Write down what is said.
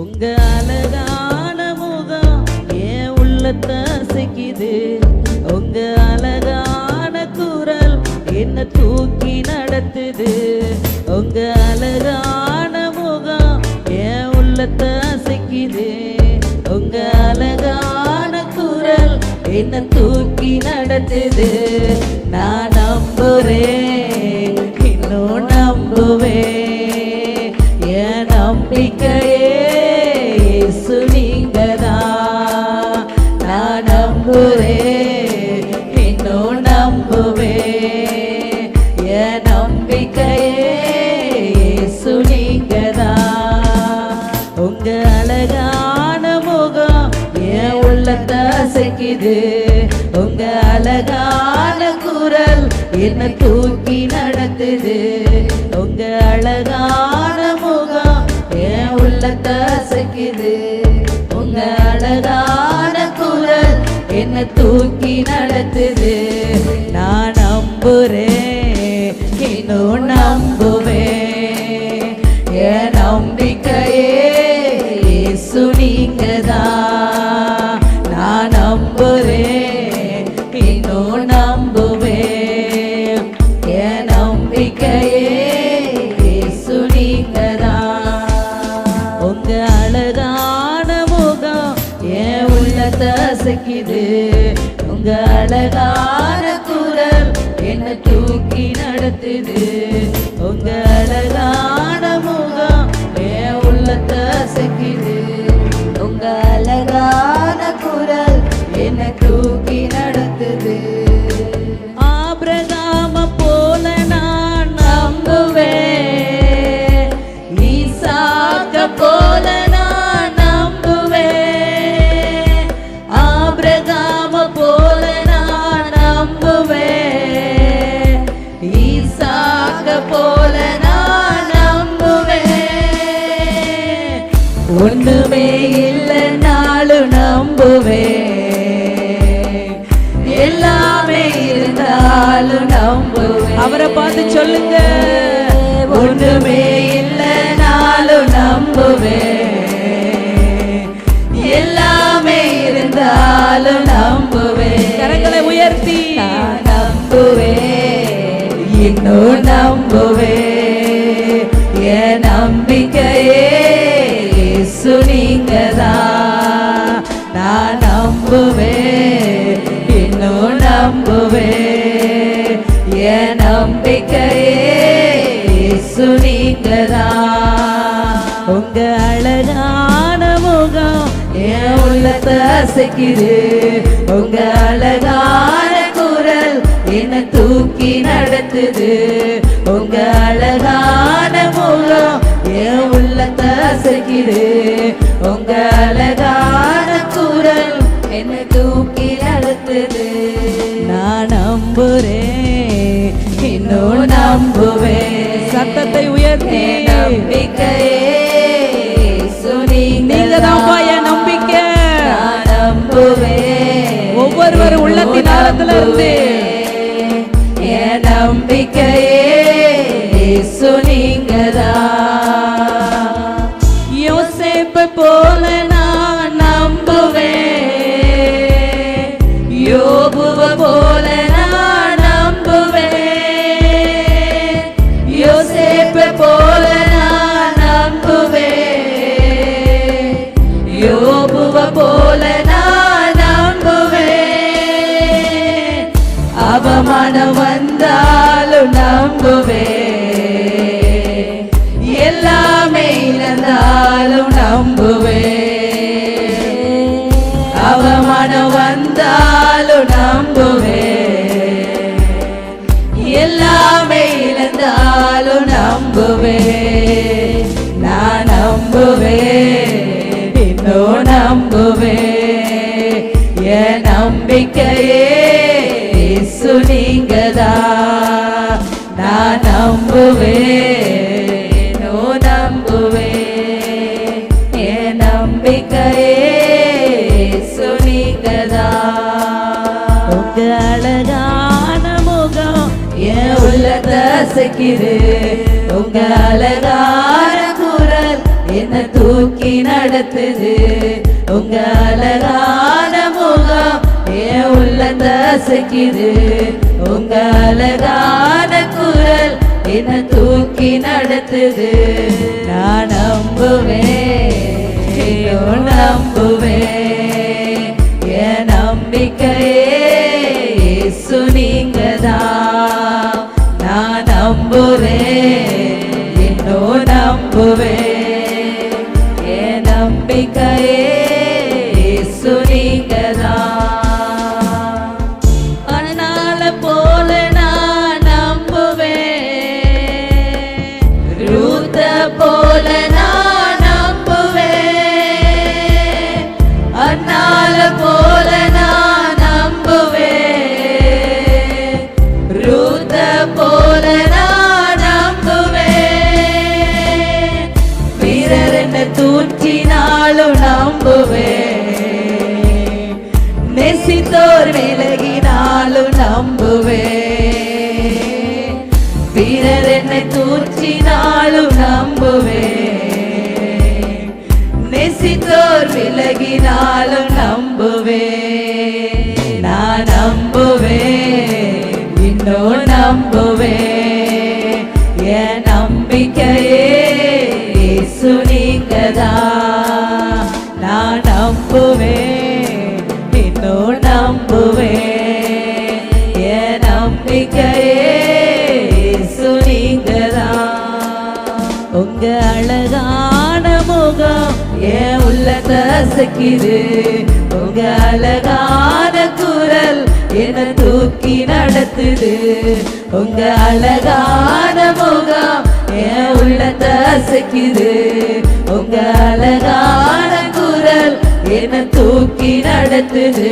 உங்க அழகான முகம் என் உள்ளத்தை அசைக்குது. உங்க அழகான குரல் என்ன தூக்கி நடத்துது. உங்க அழகான முகம் என் உள்ளத்தை அசைக்குது. உங்க அழகான குரல் என்ன தூக்கி நடத்துது. நான் நம்புறேன் இன்னும் நம்புவேன். என் நம்பிக்கையே அசைக்குது உங்க அழகான குரல் என்ன தூக்கி நடத்துது? உங்க அழகான முகம் என் உள்ளத்தை அசைக்குது? உங்க அழகான குரல் என்ன தூக்கி நடத்துது? நான் நம்புறேன் இன்னும் நம்புவேன். இருந்தாலும் நம்புவேன். அவரை பார்த்து சொல்லுங்க. ஒண்ணுமே இல்லைனாலும் நம்புவேன். எல்லாமே இருந்தாலும் நம்புவேன். கரங்களை உயர்த்தி. நான் நம்புவேன். இன்னும் நம்புவேன். என் நம்பிக்கையே இயேசு நீங்கதான் நான் நம்புவேன். இன்னும் நம்புவேன். நம்பிக்கையே இயேசு உங்க அழகான முகம் என் உள்ளத்தை அசைக்குது. உங்க அழகான குரல் என்ன தூக்கி நடத்துது. உங்க அழகான முகம் என் உள்ளத்தை அசைக்குது. நம்புவேன் சத்தத்தை உயர்த்தி. நம்பிக்கையே நீங்க தான் என் நம்பிக்கை. நம்புவேன். ஒவ்வொருவரும் உள்ளத்தின் ஆழத்துல இருந்து நான் நம்புவேன் இன்னும் நம்புவேன் என் நம்பிக்கையே இயேசு நீங்கதான் நான் நம்புவேன் இன்னும் நம்புவேன் என் உங்க அழகான முகம் என் உள்ளத்தை அசைக்குது உங்க அழகான குரல் என்ன தூக்கி நடத்துது. உங்க அழகான முகம் என் உள்ளத்தை அசைக்குது. உங்க அழகான குரல் என்ன தூக்கி நடத்துது. நான் நம்புவேன் நம்புவேன். பிரித்தோர் விலகினாலும் நம்புவே. பிறர் என்னை தூற்றினாலும் நம்புவே. நெசித்தோர் விலகினாலும் நம்புவே. நான் நம்புவே இன்னும் நம்புவே. என் நம்பிக்கையே சுனிங்கதா நான் நம்புவேன் என் அசைக்குது உங்க அழகான குரல் என்ன தூக்கி நடத்துது. உங்க அழகான முகம் என் உள்ளத்தை அசைக்குது. உங்க அழகான குரல் என்ன தூக்கி நடத்துது.